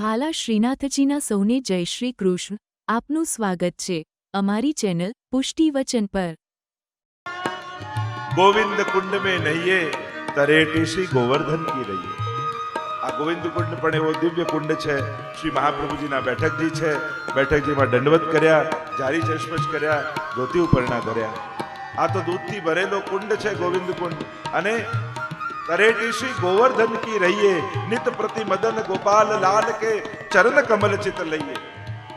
વ્હાલા શ્રીનાથજીના સૌને જય શ્રી કૃષ્ણ. આપનું સ્વાગત છે અમારી ચેનલ પુષ્ટિ વચન પર. ગોવિંદ કુંડ મેં નહીએ તરેટી શ્રી ગોવર્ધન કી રહીએ. આ ગોવિંદ કુંડ પણ એવો દિવ્ય કુંડ છે. શ્રી મહાપ્રભુજીના બેઠકજી છે. બેઠકજીમાં દંડવત કર્યા, જારી ચશ્મશ કર્યા, ધોતી ઉપરણા કર્યા આ તો દૂધથી ભરેલો કુંડ છે ગોવિંદ કુંડ. અને તરેટી શ્રી ગોવર્ધન કી રહીએ નિત પ્રતિ મદન ગોપાલ લાલ કે ચરણ કમલ ચિત લઈએ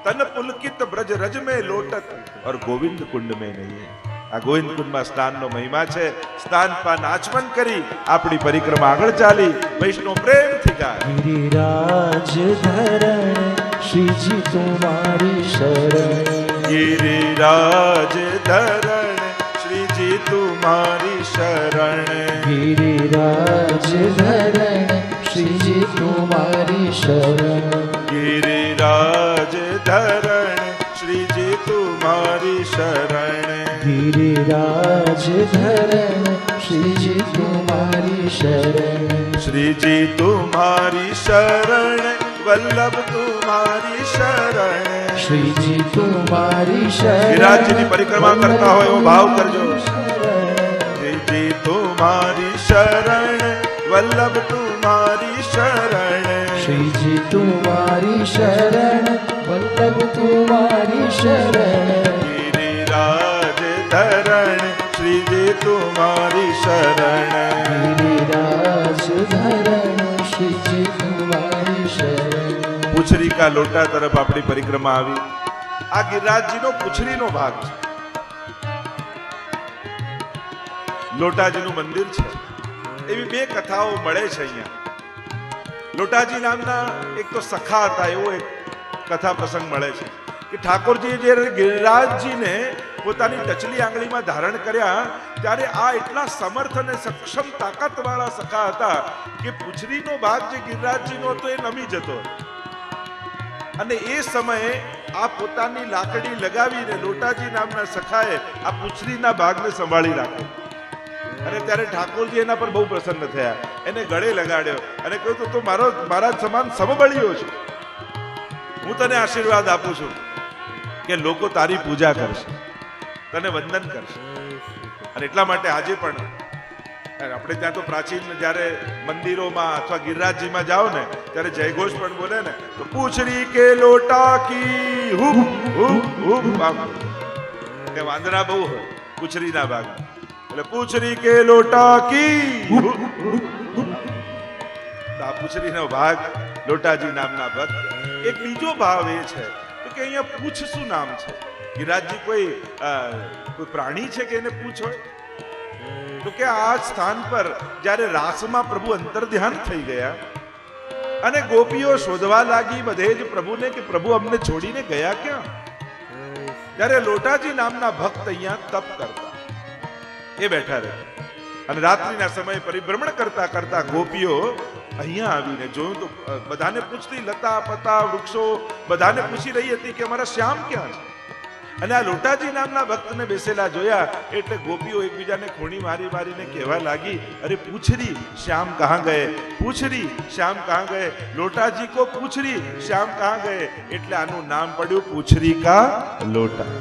તન પુલકિત બ્રજ રજ में લોટત और ગોવિંદ કુંડ में નહીં આ ગોવિંદ કુંડમાં સ્નાનનો મહિમા છે સ્નાન પાન આચમન કરી આપણી પરિક્રમા આગળ ચાલી વૈષ્ણવ પ્રેમથી ગાય गिरिराज धरण श्री जी तुम्हारी शरण ગિરિરાજ ધરણ મારી શરણ. ગિરિરાજ ધરણ શ્રીજી તું મારી શરણ. ગિરિરાજ ધરણ શ્રીજી તું મારી શરણ. ગિરિરાજ ધરણ શ્રીજી તું મારી શરણ. શ્રીજી તું મારી શરણ વલ્લભ તું મારી શરણ. શ્રીજી તું મારી શરણ. ગિરિરાજની પરિક્રમા કરતા હોય એવો ભાવ કરજો. મારી શરણ વલ્લભ તુમારી શરણ. શ્રીજી તુમારી શરણ વલ્લભ તુમારી શરણ. શરણ ગિરિરાજ ધરણ શ્રીજી તુમારી શરણ. ગિરિરાજ ધરણ શ્રીજી તું શરણ. પૂછરી કા લોટા તરફ આપણી પરિક્રમા આવી. આ ગિરિરાજજીનો પૂછરીનો ભાગ છે. લોટાજીનું મંદિર છે. એવી બે કથાઓ મળે છે અહીંયા. લોટાજી નામના એક તો સખા હતા, એવો એક કથા પ્રસંગ મળે છે કે ઠાકોરજીએ જ્યારે ગિરિરાજજીને પોતાની ટચલી આંગળીમાં ધારણ કર્યા, ત્યારે આ એટલા સમર્થ અને સક્ષમ તાકાતવાળા સખા હતા કે પૂછરીનો ભાગ જે ગિરિરાજજીનો હતો એ નમી જતો. અને એ સમયે આ પોતાની લાકડી લગાવીને લોટાજી નામના સખાએ આ પૂછરીના ભાગને સંભાળી રાખ્યો. અને ત્યારે ઠાકોરજી એના પર બહુ પ્રસન્ન થયા. એને ગળે લગાડ્યો અને કહ્યું, તું, તો મારો, મારા સમાન સમબળીઓ છે. હું તને આશીર્વાદ આપું છું કે લોકો તારી પૂજા કરશે, તને વંદન કરશે. અને એટલા માટે આજે પણ આપણે ત્યાં તો પ્રાચીન જ્યારે મંદિરોમાં અથવા ગિરિરાજજીમાં જાઓ ને, ત્યારે જયઘોષ પણ બોલે ને, તો પૂછડી કે લોટા કી હુ હુપ હુપ આમ કે વાંદરા બહુ હોય, પૂછડીના ભાગમાં. એટલે પૂછરી કે લોટા કી. આ પૂછડીનો ભાગ લોટાજી નામના ભક્ત. એક બીજો ભાવ એ છે કે અહીંયા પૂછ શું નામ છે? ગિરાજજી કોઈ કોઈ પ્રાણી છે કે એને પૂછ તો કે આ સ્થાન પર જ્યારે રાસમાં પ્રભુ અંતર ધ્યાન થઈ ગયા અને ગોપીઓ શોધવા લાગી બધે જ પ્રભુને કે પ્રભુ અમને છોડીને ગયા ક્યાં? ત્યારે લોટાજી નામના ભક્ત અહીંયા તપ કરતા. એ બેઠા રહે અને રાત્રિના સમયે પરિભ્રમણ કરતા કરતા ગોપીઓ અહીંયા આવીને જોયું તો બધાને પૂછતી, લતા, પતા, વૃક્ષો, બધાને પૂછી રહી હતી કે અમારા શ્યામ ક્યાં છે? અને આ લોટાજી નામના ભક્તને બેસેલા જોયા એટલે ગોપીઓ એકબીજાને ખૂણી મારી મારીને કહેવા લાગી, અરે, પૂછરી, શ્યામ કહા ગયે? પૂછરી, શ્યામ કહા ગયે? લોટાજી કો પૂછરી, શ્યામ કહા ગયે? એટલે આનું નામ પડ્યું પૂછરી કા લોટા.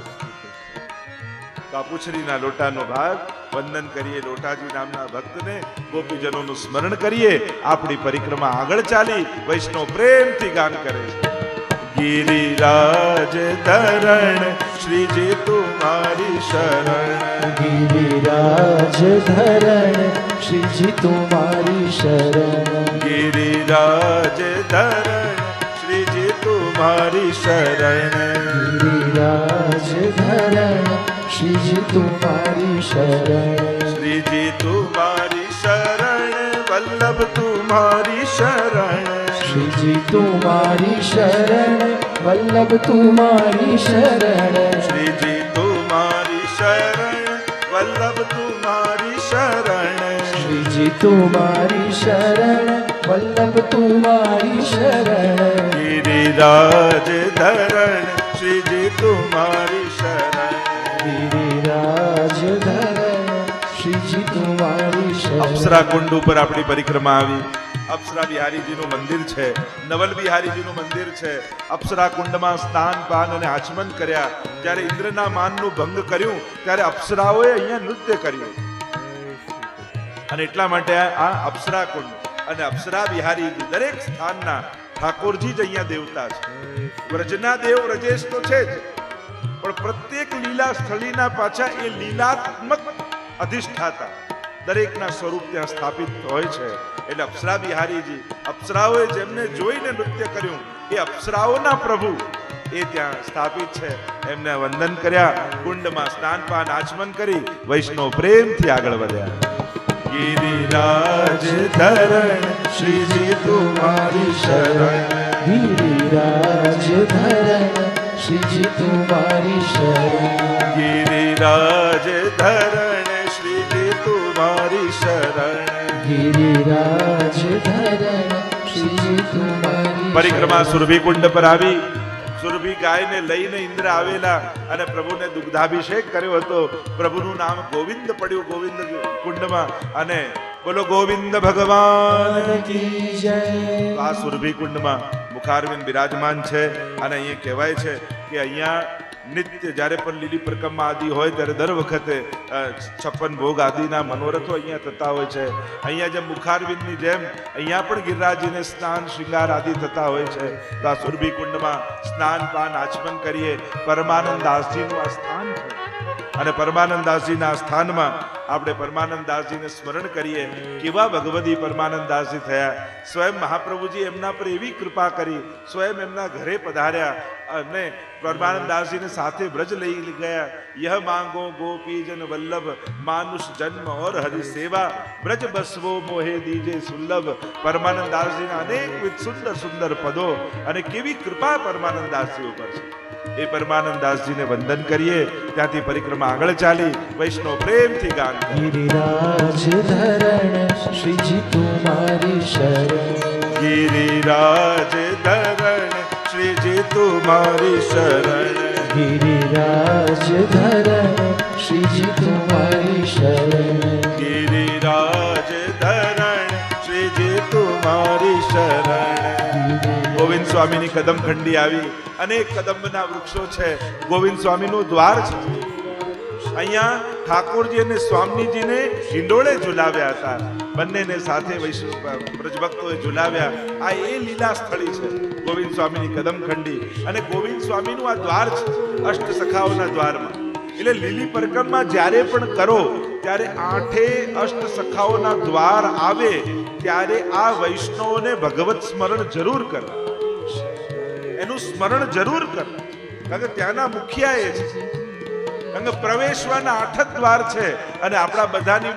તો આ પૂછરીના લોટાનો ભાગ વંદન કરીએ લોટાજી નામના ભક્તને ગોપીજનોનું સ્મરણ કરીએ આપણી પરિક્રમા આગળ ચાલી વૈષ્ણવ પ્રેમથી ગાન કરે છે ગિરિરાજ ધરણ શ્રીજી તુમારી શરણ गिरिराज धरण श्री जी तुम्हारी शरण ગિરિરાજ ધરણ શ્રીજી તુમારી શરણ गिरिराज धरण શ્રીજી તુમારી શરણ. શ્રીજી તુમારી શરણ વલ્લભ તુમારી શરણ. શ્રીજી તુમારી શરણ વલ્લભ તુમારી શરણ. શ્રીજી તુમારી શરણ વલ્લભ તુમારી શરણ. શ્રીજી તુમારી શરણ વલ્લભ તુમારી શરણ. ગિરિરાજ ધરણ શ્રીજી તુમારી અપ્સરા કુંડ ઉપર આપણી પરિક્રમા આવી. અપ્સરા બિહારીજીનું મંદિર છે. નવલ બિહારીજીનું મંદિર છે. અપ્સરા કુંડમાં સ્નાન, પાન અને આચમન કર્યા. ત્યારે ઇન્દ્રના માનનું ભંગ કર્યું. ત્યારે અપ્સરાઓએ અહીંયા નૃત્ય કર્યું. અને એટલા માટે આ અપ્સરા કુંડ અને અપ્સરા બિહારી દરેક સ્થાનના ઠાકોરજી જ અહીંયા દેવતા છે. વ્રજના દેવ રજેશ તો છે જ. પણ પ્રત્યેક લીલા સ્થળીના પાછા એ લીલાત્મક અધિષ્ઠાતા દરેકના સ્વરૂપ ત્યાં સ્થાપિત હોય છે. એટલે અપ્સરા બિહારીજી અપ્સરાઓએ જેમને જોઈને નૃત્ય કર્યું એ અપ્સરાઓના પ્રભુ એ ત્યાં સ્થાપિત છે. એમને વંદન કર્યા કુંડમાં સ્નાન પાન આચમન કરી વૈષ્ણવ પ્રેમથી આગળ વધ્યા. ગિરિરાજ ધરણ શ્રીજી તુમારી શરણ. ગિરિરાજ ધરણ શ્રીજી તુમારી શરણ. ગિરિરાજ ધરણ શ્રીજી તુમારી શરણ. ગિરિરાજ ધરણ શ્રીજી તુમારી પરિક્રમા સુરભી કુંડ પર આવી. સુરભી ગાયને લઈને ઇન્દ્ર આવેલા અને પ્રભુને દુગ્ધાભિષેક કર્યો હતો. પ્રભુનું નામ ગોવિંદ પડ્યું ગોવિંદ કુંડમાં. અને બોલો ગોવિંદ ભગવાન આ સુરભી કુંડમાં મુખારવિંદ બિરાજમાન છે અને અહીંયા કહેવાય છે કે અહીંયા નિત્ય જ્યારે પણ લીલી પરિક્રમા આદિ હોય ત્યારે દર વખતે છપ્પન ભોગ આદિના મનોરથો અહીંયા થતા હોય છે. અહીંયા જેમ મુખારવિંદની જેમ અહીંયા પણ ગિરરાજીને સ્નાન, શૃંગાર આદિ થતા હોય છે. તો આ સુરભી કુંડમાં સ્નાન, પાન, આચમન કરીએ. પરમાનંદ દાસજીનું આ સ્થાન છે. અને પરમાનંદ દાસજીના સ્થાનમાં આપણે પરમાનંદ દાસજીને સ્મરણ કરીએ, કેવા ભગવદી પરમાનંદાસજી થયા. સ્વયં મહાપ્રભુજી એમના પર એવી કૃપા કરી, સ્વયં એમના ઘરે પધાર્યા અને પરમાનંદ દાસજીને સાથે બ્રજ લઈ ગયા. યહ માંગો ગોપીજન વલ્લભ, માનુષ જન્મ ઓર હરિ સેવા. બ્રજ બસવો મોહે દીજે સુલ્લભ પરમાનંદ દાસજીના અનેકવિધ સુંદર સુંદર પદો અને કેવી કૃપા પરમાનંદ દાસજી ઉપર છે. એ પરમાનંદ દાસજીને વંદન કરીએ. ત્યાંથી પરિક્રમા આગળ ચાલી. વૈષ્ણવ પ્રેમથી ગાન. ગિરિરાજ ધરણ શ્રીજી તુમારી શરણ. ગિરિરાજ ધરણ શ્રીજી તુમારી શરણ. ગિરિરાજ ધરણ શ્રીજી તુમારી શરણ. ગિરિરાજ ધરણ શ્રીજી તુમારી શરણ. ગોવિંદ સ્વામીની કદમ ખંડી આવી. અનેક કદંબના વૃક્ષો છે. ગોવિંદ સ્વામીનું દ્વાર છે. અહીંયા ઠાકોરજી અને સ્વામીજીને હિંડોળે ઝુલાવ્યા હતા. બંનેને સાથે વૈષ્ણવ બ્રજભક્તોએ ઝુલાવ્યા. આ એ લીલા સ્થળી છે. ગોવિંદ સ્વામીની કદમ ખંડી. અને ગોવિંદ સ્વામીનું આ દ્વાર છે, અષ્ટ સખાઓના દ્વારમાં. એટલે લીલી પરકમમાં જ્યારે પણ કરો, ત્યારે આઠે અષ્ટ સખાઓના દ્વાર આવે, ત્યારે આ વૈષ્ણવોને ભગવત સ્મરણ જરૂર કરવા એનું સ્મરણ જરૂર કર. કારણ કે ત્યાંના મુખિયા એ છે કારણ કે પ્રવેશવાના આઠ જ દ્વાર છે અને આપણા બધાની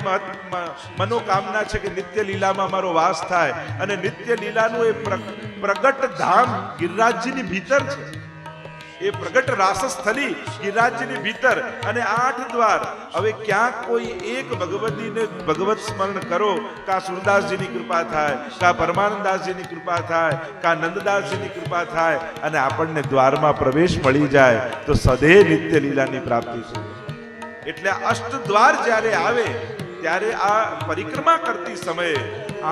મનોકામના છે કે નિત્ય લીલામાં મારો વાસ થાય. અને નિત્ય લીલાનું એ પ્ર- પ્રગટ ધામ ગિરિરાજજીની ભીતર છે. એ પ્રગટ રાસસ્થલી ગિરિરાજની ભીતર અને આઠ દ્વાર. હવે ક્યાંક કોઈ એક ભગવતીને ભગવત સ્મરણ કરો કા સુરદાસજીની કૃપા થાય, કા પરમાનંદાસજીની કૃપા થાય, કા નંદદાસજીની કૃપા થાય અને આપણને દ્વારમાં પ્રવેશ મળી જાય, તો સદે નિત્ય લીલાની પ્રાપ્તિ છે. એટલે અષ્ટ દ્વાર જ્યારે આવે, ત્યારે આ પરિક્રમા કરતી સમયે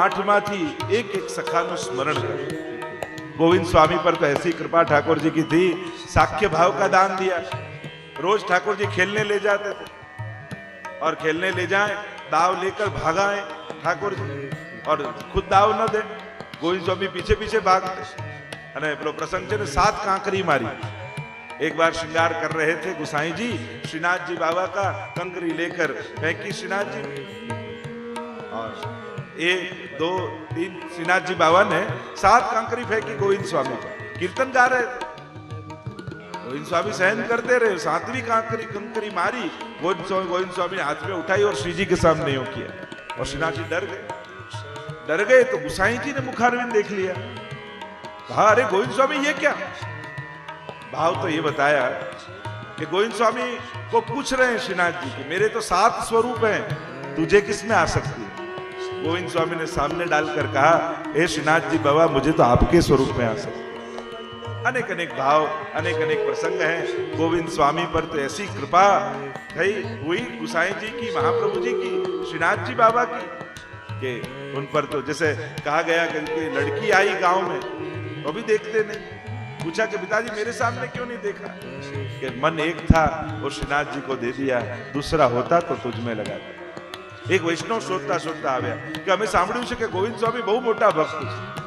આઠમાંથી એક એક સખાનું સ્મરણ કરે. गोविंद स्वामी पर तो ऐसी कृपा ठाकुर जी की थी साख्य भाव का दान दिया रोज ठाकुर जी खेलने ले जाते थे और खेलने ले जाए दाव लेकर भागाए ठाकुर जी और खुद दाव न दे गोविंद स्वामी पीछे पीछे भागते અને પેલો પ્રસંગ છે ને સાત કાંકરી મારી एक बार श्रृंगार कर रहे थे गुसाई जी श्रीनाथ जी बाबा का कंकरी लेकर फेंकी श्रीनाथ जी और एक, दो, तीन श्रीनाथ जी बाबा ने सात कांकरी फेंकी गोविंद स्वामी पर। कीर्तन गा रहे गोविंद स्वामी सहन करते रहे। सातवीं कांकरी, कंकरी मारी। गोविंद स्वामी गोविंद स्वामी ने हाथ में उठाई और श्री जी के सामने यूँ किया। और श्रीनाथ जी डर गए। डर गए तो गुसाई जी ने मुखारविंद देख लिया। कहा, अरे गोविंद स्वामी, ये क्या? भाव तो ये बताया कि गोविंद स्वामी को पूछ रहे हैं श्रीनाथ जी कि, मेरे तो सात स्वरूप हैं। तुझे किसमें आ सकती गोविंद स्वामी ने सामने डालकर कहा, हे श्रीनाथ जी बाबा, मुझे तो आपके स्वरूप में आ सकते अनेक अनेक भाव अनेक अनेक प्रसंग हैं। गोविंद स्वामी पर तो ऐसी कृपा थई हुई गुसाई जी की, महाप्रभु जी की श्रीनाथ जी बाबा की, कि उन पर तो जैसे कहा गया कि लड़की आई गाँव में तो भी देखते नहीं। पूछा कि पिताजी, मेरे सामने क्यों नहीं देखा? कि मन एक था, वो श्रीनाथ जी को दे दिया, दूसरा होता तो तुझ में लगा એક વૈષ્ણવ શોધતા શોધતા આવ્યા કે અમે સાંભળ્યું છે કે ગોવિંદ સ્વામી બહુ મોટા ભક્ત છે.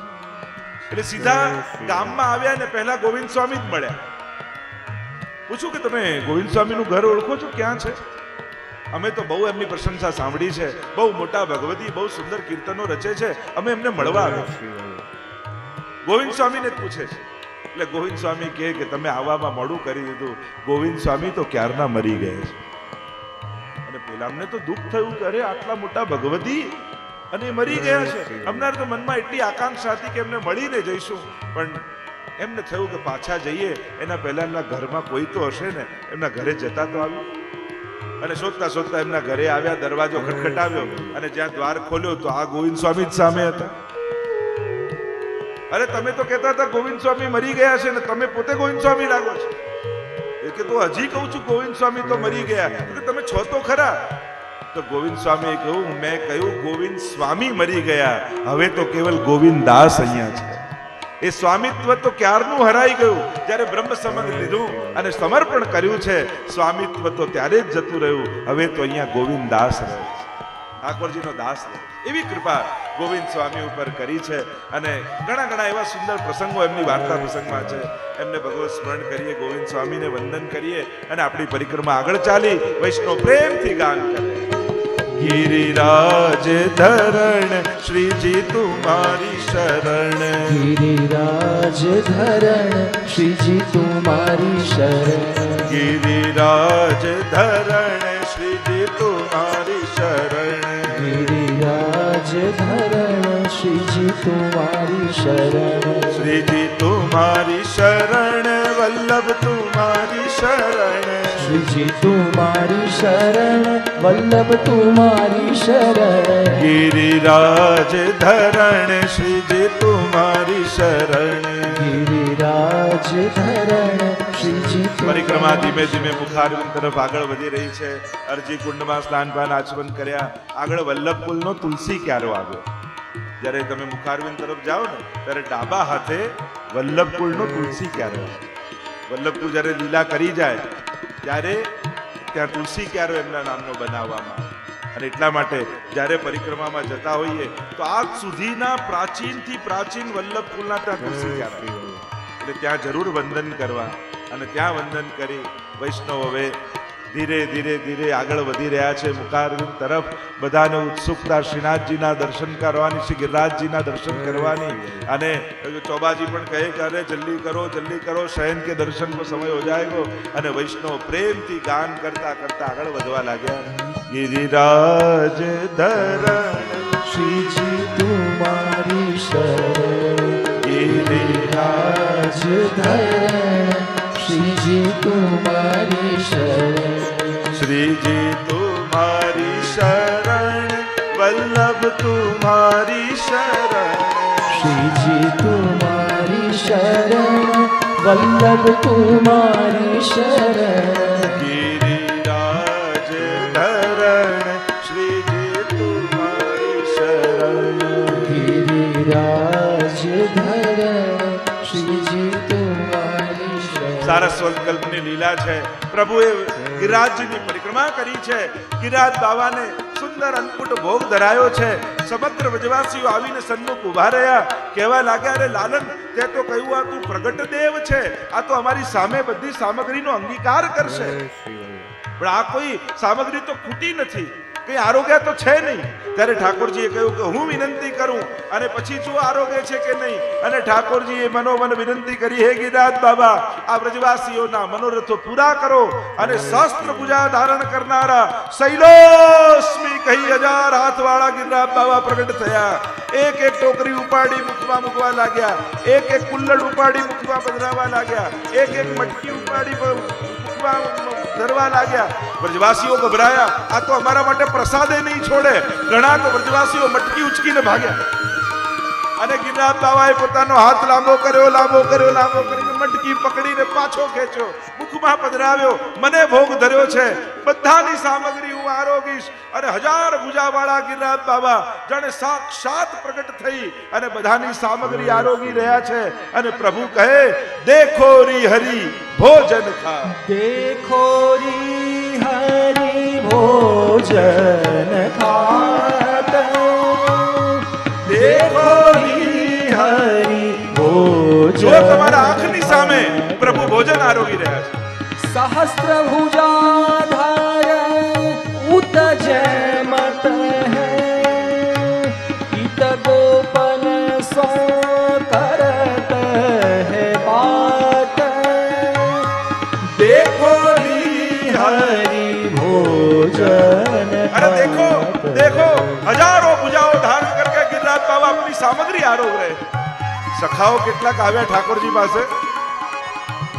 એટલે સીધા ગામમાં આવ્યા ને પહેલા ગોવિંદ સ્વામી જ મળ્યા. પૂછું કે તમે ગોવિંદ સ્વામીનું ઘર ઓળખો છો? ક્યાં છે? અમે તો બહુ એમની પ્રશંસા સાંભળી છે. બહુ મોટા ભગવતી, બહુ સુંદર કીર્તનો રચે છે. અમે એમને મળવા આવ્યા. ગોવિંદ સ્વામીને જ પૂછે છે. એટલે ગોવિંદ સ્વામી કહે કે તમે આવવામાં મોડું કરી દીધું. ગોવિંદ સ્વામી તો ક્યારના મરી ગયા છે? અને પેલા અમને તો દુઃખ થયું કે અરે, આટલા મોટા ભગવતી અને મરી ગયા છે. અમનાર તો મનમાં એટલી આકાંક્ષા હતી કે એમને મળીને જઈશું. પણ એમને થયું કે પાછા જઈએ, એના પહેલા એમના ઘરમાં કોઈ તો હશે ને, એમના ઘરે જતા તો આવ્યું. અને શોધતા શોધતા એમના ઘરે આવ્યા, દરવાજો ખટખટાવ્યો અને જ્યાં દ્વાર ખોલ્યો તો આ ગોવિંદ સ્વામી જ સામે હતા. અરે, તમે તો કહેતા હતા ગોવિંદ સ્વામી મરી ગયા છે ને, તમે પોતે ગોવિંદ સ્વામી લાગો છો? કે હજી કહું છું, ગોવિંદ સ્વામી તો મરી ગયા. તમે છો તો ખરા. તો ગોવિંદ સ્વામીએ કહ્યું, મેં કહ્યું, ગોવિંદ સ્વામી મરી ગયા. હવે તો કેવલ ગોવિંદ દાસ અહીંયા છે. એ સ્વામિત્વ તો ક્યારનું હરાઈ ગયું? જ્યારે બ્રહ્મ સંબંધ લીધું અને સમર્પણ કર્યું છે, સ્વામિત્વ તો ત્યારે જ જતું રહ્યું. હવે તો અહીંયા ગોવિંદ દાસ રહે ઠાકોરજીનો દાસ એવી કૃપા ગોવિંદ સ્વામી ઉપર કરી છે અને ઘણા ઘણા એવા સુંદર પ્રસંગો એમની વાર્તા પ્રસંગમાં છે. એમને ભગવત સ્મરણ કરીએ ગોવિંદ સ્વામીને વંદન કરીએ અને આપણી પરિક્રમા આગળ ચાલી. વૈષ્ણવ પ્રેમથી ગાન કરે ગિરિરાજ ધરણ શ્રીજી તુમારી શરણ. ગિરિરાજ ધરણ શ્રીજી તુમારી શરણ. ગિરિરાજ ધરણ શ્રીજી તુમારી શરણ. ગિરિરાજ ધરણ શ્રીજી તુમારી શરણ. શ્રીજી તુમારી શરણ વલ્લભ તુમારી શરણ. શ્રીજી તુમારી શરણ વલ્લભ તુમારી શરણ. ગિરિરાજ ધરણ શ્રીજી તુમારી શરણ. ગિરિરાજ ધરણ શ્રીજી પરિક્રમા ધીમે ધીમે મુખારવિંદ તરફ આગળ વધી રહી છે. અરજી કુંડમાં સ્નાન પાન આચમન કર્યા. આગળ વલ્લભ કુલનો તુલસી ક્યારો આવ્યો? જ્યારે તમે મુખારવિંદ તરફ જાઓ ને ત્યારે ડાબા હાથે વલ્લભ કુલનો તુલસી ક્યારો આવ્યો? વલ્લભ કુલ જ્યારે લીલા કરી જાય ત્યારે ત્યાં તુલસી ક્યારો એમના નામનો બનાવવામાં આવે. અને એટલા માટે જ્યારે પરિક્રમામાં જતા હોઈએ તો આજ સુધીના પ્રાચીનથી પ્રાચીન વલ્લભ કુલના ત્યાં તુલસી ક્યારો એટલે ત્યાં જરૂર વંદન કરવા અને ત્યાં વંદન કરી વૈષ્ણવ હવે ધીરે ધીરે ધીરે આગળ વધી રહ્યા છે મુખારવિંદ તરફ. બધાને ઉત્સુકતા શ્રીનાથજીના દર્શન કરવાની શ્રી ગિરિરાજજીના દર્શન કરવાની. અને ચોબાજી પણ કહે કે, અરે, જલ્દી કરો જલ્દી કરો, શયન કે દર્શન પર સમય હો જાયગો અને વૈષ્ણવ પ્રેમથી ગાન કરતા કરતા આગળ વધવા લાગ્યા. ગિરિરાજ ધરણ, શ્રીજી તુમારી શરણ. ગિરિરાજ રાજ ધરણ, શ્રીજી તુમારી શરણ. શ્રીજી તુમારી શરણ વલ્લભ તુમારી શરણ શ્રીજી તુમારી શરણ વલ્લભ તુમારી શરણ ગિરિરાજ ધરણ શ્રીજી તુમારી શરણ ગિરિરાજ ધરણ શ્રીજી તુમારી શરણ સારા સંકલ્પની લીલા છે પ્રભુએ ગિરિરાજની પરિક્રમા કરી છે. ગિરાજ બાવાને સુંદર અન્નકૂટ ભોગ ધરાયો છે. સમગ્ર વજવાસીઓ આવીને સન્મુખ ઊભા રહ્યા. કહેવા લાગ્યા અરે લાલન તે તો કહ્યું આ તું પ્રગટ દેવ છે. આ તો અમારી સામે બધી સામગ્રીનો અંગીકાર કરશે. પણ આ કોઈ સામગ્રી તો ખૂટી નથી. કઈ આરોગ્ય તો છે નહીં. ત્યારે ઠાકોરજીએ કહ્યું કે હું વિનંતી કરું અને પછી શું આરોગ્ય છે કે નહીં? અને ઠાકોરજીએ મનોમન વિનંતી કરી, હે ગિરિરાજ બાબા, આ વ્રજવાસીઓના મનોરથો પૂરા કરો અને શસ્ત્ર પૂજા ધારણ કરનારા શૈલોસ્મી કહી હજાર હાથવાળા ગિરિરાજ બાબા પ્રગટ થયા. એક એક ટોકરી ઉપાડી મુખમાં મૂકવા લાગ્યા. એક એક કુલ્લડ ઉપાડી મુખમાં પધરાવા લાગ્યા. એક એક મટકી ઉપાડી મુખમાં ધરવા લાગ્યા. વ્રજવાસીઓ ગભરાયા. આ તો અમારા માટે પ્રસાદે નહીં છોડે. ઘણા તો વ્રજવાસીઓ મટકી ઉચકીને ભાગ્યા. અને ગિરનાર બાબાએ પોતાનો હાથ લાંબો કર્યો લાંબો કર્યો, લાંબો કરીને મટકી પકડીને પાછો ખેંચ્યો. મુખમાં પધરાવ્યો. મને ભોગ ધર્યો છે. બધાની સામગ્રી હું આરોગીશ અને હજાર ભૂજાવાળા ગિરનાથ બાબા જાણે સાક્ષાત પ્રગટ થઈ અને બધાની સામગ્રી આરોગી રહ્યા છે અને પ્રભુ કહે દેખો રી હરી ભોજન ખા દેખો રી હરી ભોજન ખાત દેખો હરી ભોજન તમારા આંખની સામે પ્રભુ ભોજન આરોગી રહ્યા છે. સહસ્ત્ર ભુજા अरे देखो खात। देखो હજારો ભુજાઓ ધારણ કરકે ગિરરાજ બાબા આપણી સામગ્રી આરોગ રહે સખાઓ કેટલાક આવ્યા ઠાકોરજી પાસે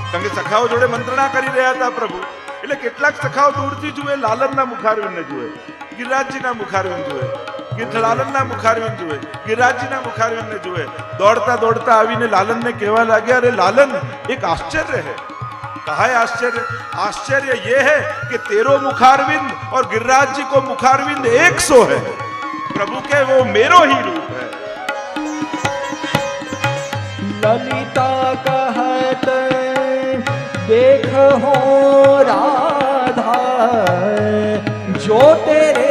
કારણ કે સખાઓ જોડે મંત્રણા કરી રહ્યા હતા પ્રભુ એટલે કેટલાક સખાઓ દૂરથી જુએ લાલનના મુખારવિંદને જુએ ગિરિરાજજીના મુખારવિંદ જુએ ગિરલાલનના મુખારવિંદ જુએ ગિરિરાજજીના મુખારવિંદને જુએ દોડતા દોડતા આવીને લાલનને કહેવા લાગ્યા અરે લાલન એક આશ્ચર્ય है कहा है आश्चर्य आश्चर्य ये है कि तेरो मुखारविंद और गिरिराज जी को मुखारविंद एक सौ है प्रभु के वो मेरो ही रूप है ललिता कहत देख हो राधा जो तेरे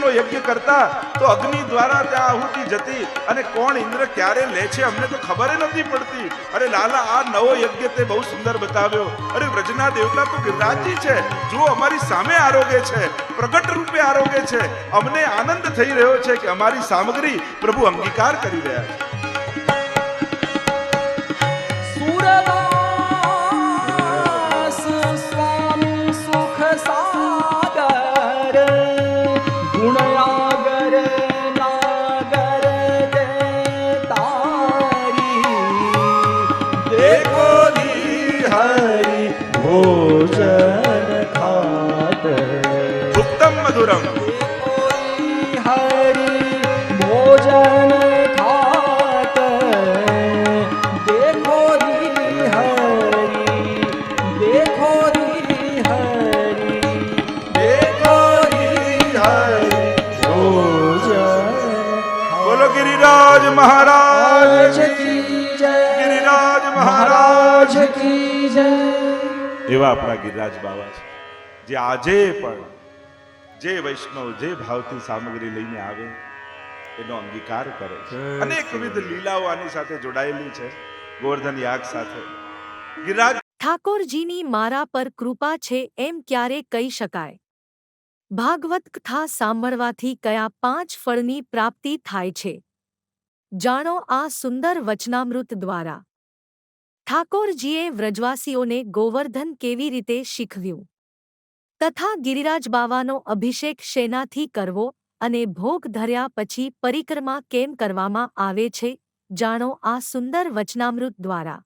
ઇન્દ્રનો યજ્ઞ કરતા તો અગ્નિ દ્વારા ત્યાં આહુતિ જતી અને કોણ ઇન્દ્ર ક્યારે લે છે અમને તો ખબર નથી પડતી. અરે લાલા, આ નવો યજ્ઞ તે બહુ સુંદર બતાવ્યો. અરે વ્રજના દેવતા તો ગિરરાજી છે. જો અમારી સામે આરોગે છે. પ્રગટ રૂપે આરોગે છે. અમને આનંદ થઈ રહ્યો છે કે અમારી સામગ્રી પ્રભુ અંગીકાર કરી રહ્યા છે. भोजन બોલો ગિરિરાજ મહારાજ महाराज की जय ગિરિરાજ મહારાજ महाराज की जय એવા આપણા ગિરિરાજ બાબા છે જે આજે પણ જે વૈષ્ણવ જે ભાવથી સામગ્રી લઈને આવે એનો અંગીકાર કરે છે. અનેકવિધ લીલાઓ આની સાથે જોડાયેલી છે ગોવર્ધન યાગ સાથે. ગિરિરાજ ઠાકોરજીની મારા પર કૃપા છે એમ ક્યારે કહી શકાય? ભાગવત કથા સાંભળવાથી કયા પાંચ ફળની પ્રાપ્તિ થાય છે? જાણો આ સુંદર વચનામૃત દ્વારા. ઠાકોરજીએ વ્રજવાસીઓને ગોવર્ધન કેવી રીતે શીખવ્યું? તથા ગિરિરાજ બાવાનો અભિષેક શેનાથી કરવો અને ભોગ ધર્યા પછી પરિક્રમા કેમ કરવામાં આવે છે, જાણો આ સુંદર વચનામૃત દ્વારા.